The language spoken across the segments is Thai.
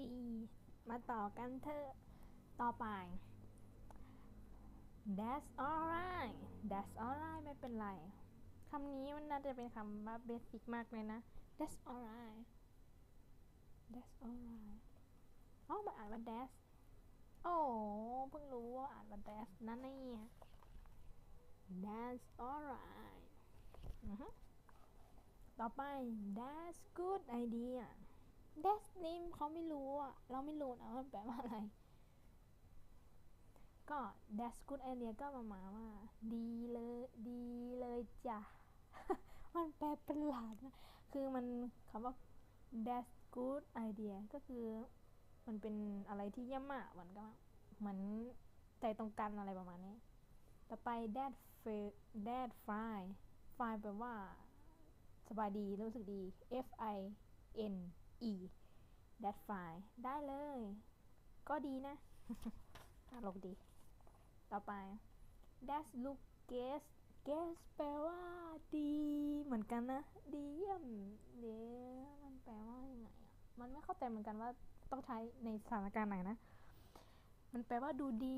ดี มาต่อกันเถอะ ต่อไป that's alright that's alright ไม่เป็นไร คำนี้มันน่าจะเป็นคำว่าเบสิกมากเลยนะ that's alright that's alright อ๋อมาอ่านว่า that's โอ้เพิ่งรู้ว่าอ่านว่า that's นั่นนี่ that's alright ต่อไป that's good idea that's นี่เขาไม่รู้อะเราไม่รู้นะว่าแปลว่าอะไร ก็ that's good idea ก็ประมาณว่า ดีเลย ดีเลยจ้ะ มันแปลเป็นหลาดนะ คือมันคำว่า that's good idea ก็คือมันเป็นอะไรที่เยี่ยมมากเหมือนกับเหมือนใจตรงกันอะไรประมาณนี้ ต่อไป that feel that fine fine แปลว่า สบายดี รู้สึกดี F I N E that fine ได้เลย ก็ดีนะตลกดี ต่อไป that look guess guess แปลว่าดีเหมือนกันนะดีเยี่ยมเดี๋ยวมันแปลว่ายังไงอะมันไม่เข้าใจเหมือนกันว่าต้องใช้ในสถานการณ์ไหนนะ มันแปลว่าดูดี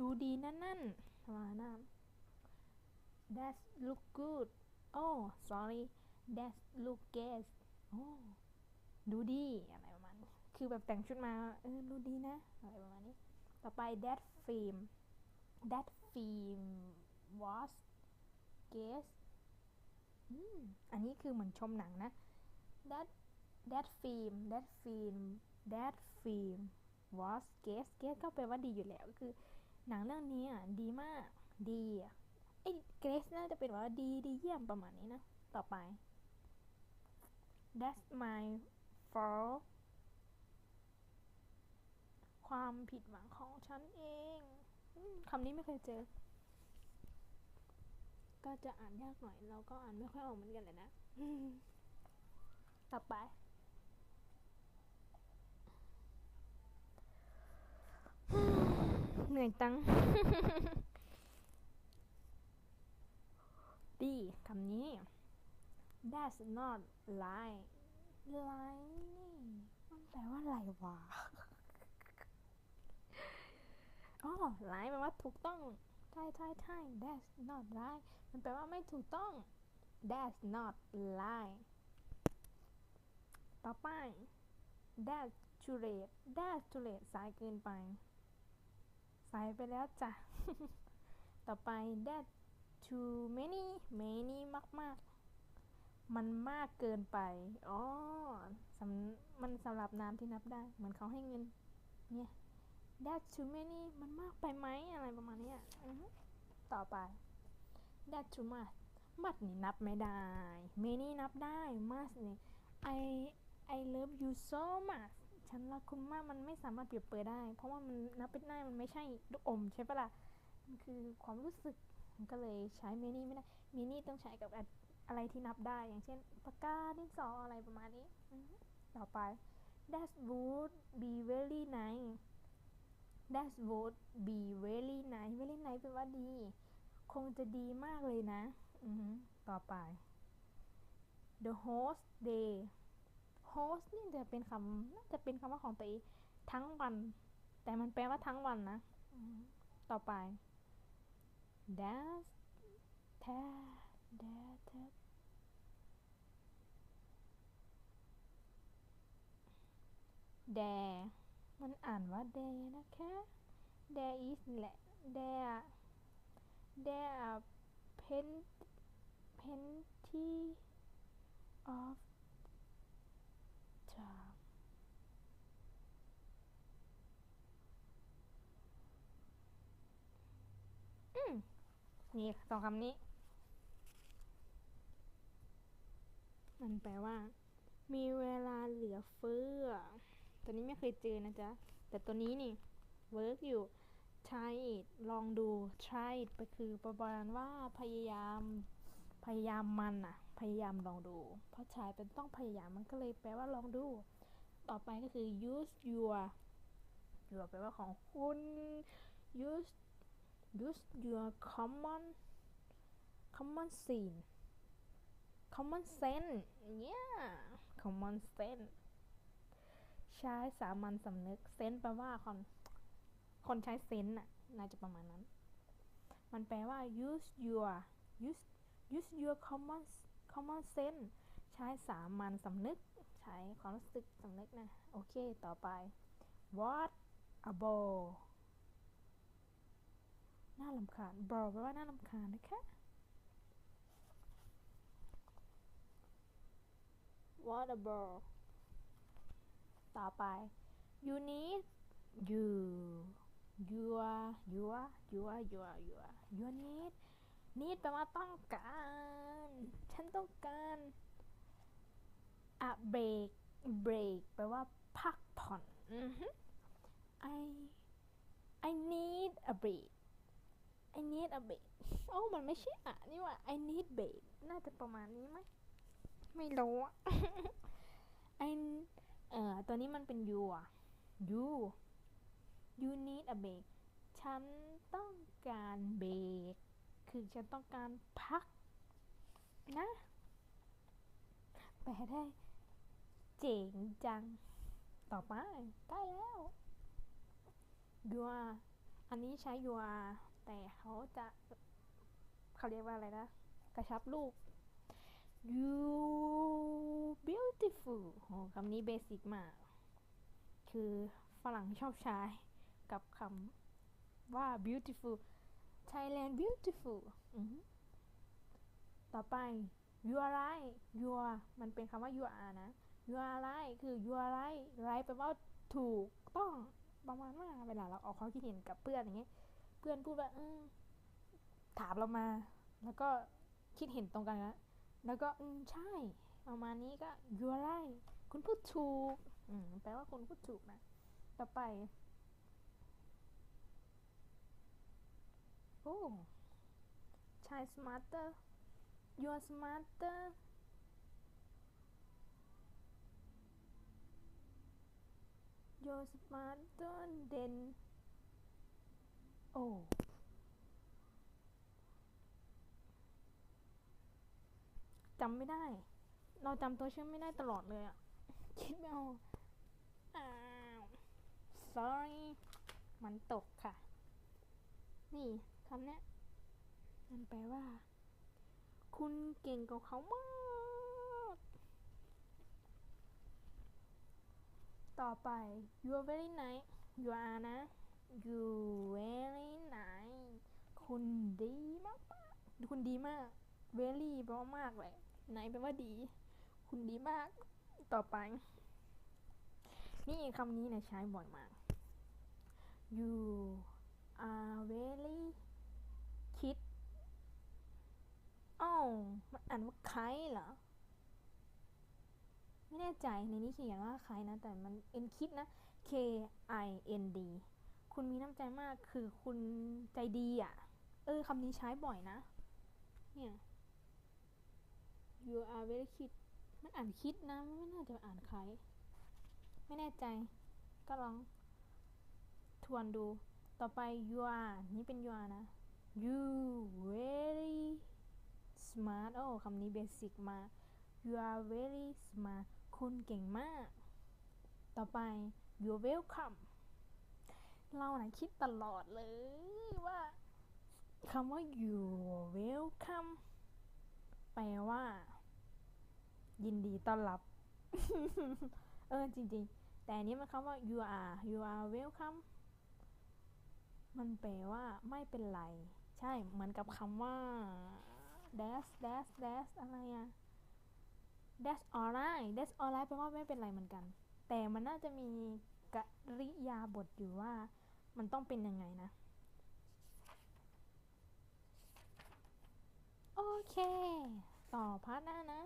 ดูดีนั่นนั่นประมาณนั้น that look good oh sorry that look guess โอ้ ดูดีอะไรประมาณนี้คือแบบแต่งชุดมาเออดูดีนะอะไรประมาณนี้ ต่อไป that film that film was guess อืมอันนี้คือเหมือนชมหนังนะ that that film that film that film was guess guess ก็แปลว่าดีอยู่แล้วก็คือหนังเรื่องนี้อะดีมากดีอะไอ้ guess น่าจะเป็นว่าดีดีเยี่ยมประมาณนี้นะ ต่อไป that's my fault ความผิดหวังของฉันเองอคำนี้ไม่เคยเจอ ก็จะอ่านยากหน่อย เราก็อ่านไม่ค่อยออกเหมือนกันเลยนะ ต่อไป เหนื่อยตังดีคำนี้ that's not lie lie นี่มันแปลว่าอะไรวะอ๋อ lie แปลว่าถูกต้องใช่ใช่ใช่ that's not lie มันแปลว่าไม่ถูกต้อง that's not lie ต่อไป that's too late that's too late สายเกินไป สายไปแล้วจ้ะ ต่อไป that's too many many มากมากๆ มันมากเกินไป อ๋อสำมันสำหรับน้ำที่นับได้ เหมือนเขาให้เงิน เนี่ย that too many มันมากไปไหมอะไรประมาณนี้อือต่อไป that too much much นี่นับไม่ได้ many นับได้ much นี่ I I love you so much ฉันรักคุณมาก มันไม่สามารถเปรียบเปรยได้ เพราะว่ามันนับเป็นได้มันไม่ใช่ลูกอมใช่ปะล่ะ มันคือความรู้สึก มันก็เลยใช้ many ไม่ได้ many ต้องใช้กับ อะไรที่นับได้อย่างเช่นปากกาดินสออะไรประมาณนี้ ต่อไป that would be very nice that would be very nice very nice แปลว่าดี คงจะดีมากเลยนะต่อไป the host day host นี่จะเป็นคำน่าจะเป็นคำว่าของตัวเองทั้งวัน แต่มันแปลว่าทั้งวันนะต่อไป that's that that there มันอ่านว่า there นะคะ there is แหละ there there are pen- plenty of time อืมนี่สองคำนี้ มันแปลว่า มีเวลาเหลือเฟือ ตัวนี้ไม่เคยเจอนะจ๊ะ แต่ตัวนี้นี่เวิร์กอยู่ try it ลองดู try it ไปคือประมาณว่าพยายาม พยายามมันอะพยายามลองดู เพราะ try เป็นต้องพยายามมันก็เลยแปลว่าลองดู ต่อไปก็คือ use your your แปลว่าของคุณ use use your common common scene common sense yeah common sense ใช้สามัญสำนึก เซนแปลว่าคนคนใช้เซนน่ะ น่าจะประมาณนั้น มันแปลว่า use your use use your common common sense ใช้สามัญสำนึก ใช้ความรู้สึกสำนึกนะ โอเค ต่อไป what a ball น่าลำคาญ ball แปลว่าน่าลำคาญนะคะ what a ball ต่อไป you need you your your your your your your need need แปลว่าต้องการ ฉันต้องการ a break break แปลว่าพักผ่อน I I need a break I need a break โอ้มันไม่ใช่อะนี่ว่า I need break น่าจะประมาณนี้ไหม ไม่รู้อะ I เอ่อตัวนี้มันเป็น you อะ you you need a break ฉันต้องการเบรกคือฉันต้องการพัก นะแปลได้เจ๋งจัง ต่อไปได้แล้ว you are อันนี้ใช้ you are แต่เขาจะเขาเรียกว่าอะไรนะ กระชับลูก you beautiful โหคำนี้เบสิกมาก คือฝรั่งชอบใช้กับคำว่า beautiful Thailand beautiful ต่อไป you are right you are มันเป็นคำว่า you are นะ you are right คือ you are right right แปลว่าถูกต้องประมาณว่าเวลาเราออกความคิดเห็นกับเพื่อนอย่างเงี้ย เพื่อนพูดว่าถามเรามา แล้วก็คิดเห็นตรงกันแล้ว แล้วก็อืมใช่ ประมาณนี้ก็ you are right คุณพูดถูกอืมแปลว่าคุณพูดถูกนะ ต่อไป โอ้ใช่ smarter you are smarter you are smarter than โอ้ จำไม่ได้ เราจำตัวชื่อไม่ได้ตลอดเลยอะคิดไม่ออกอ้าว sorry มันตกค่ะ นี่คำเนี้ย มันแปลว่า คุณเก่งกว่าเขามาก ต่อไป you are very nice you are นะ you very nice คุณดีมากๆคุณดีมาก very แปลว่ามากเลย nice แปลว่าดี คุณดีมาก ต่อไป นี่คำนี้เนะใช้บ่อยมาก you are very คิดอ้าวมันอ่านว่าใครเหรอ ไม่แน่ใจในนี้เขียนว่าใครนะ แต่มันเอ็นคิดนะ K I N D คุณมีน้ำใจมากคือคุณใจดีอะ เออคำนี้ใช้บ่อยนะ เนี่ย you are very คิดมันอ่านคิดนะ ไม่น่าจะอ่านใคร ไม่แน่ใจ ก็ลอง ทวนดู ต่อไป you are นี่เป็น you are นะ you very smart โอ้คำนี้เบสิกมา you are very smart คุณเก่งมาก ต่อไป you're welcome เรานะคิดตลอดเลยว่าคำว่า you're welcome แปลว่า ยินดีต้อนรับ เออจริง ๆ แต่อันนี้มันคำว่า you are you are welcome มันแปลว่าไม่เป็นไร ใช่เหมือนกับคำว่า dash dash dash อะไรอะ dash alright dash alright แปลว่าไม่เป็นไรเหมือนกัน แต่มันน่าจะมีกริยาบทอยู่ว่า มันต้องเป็นยังไงนะ โอเค ต่อพาร์ทหน้านะ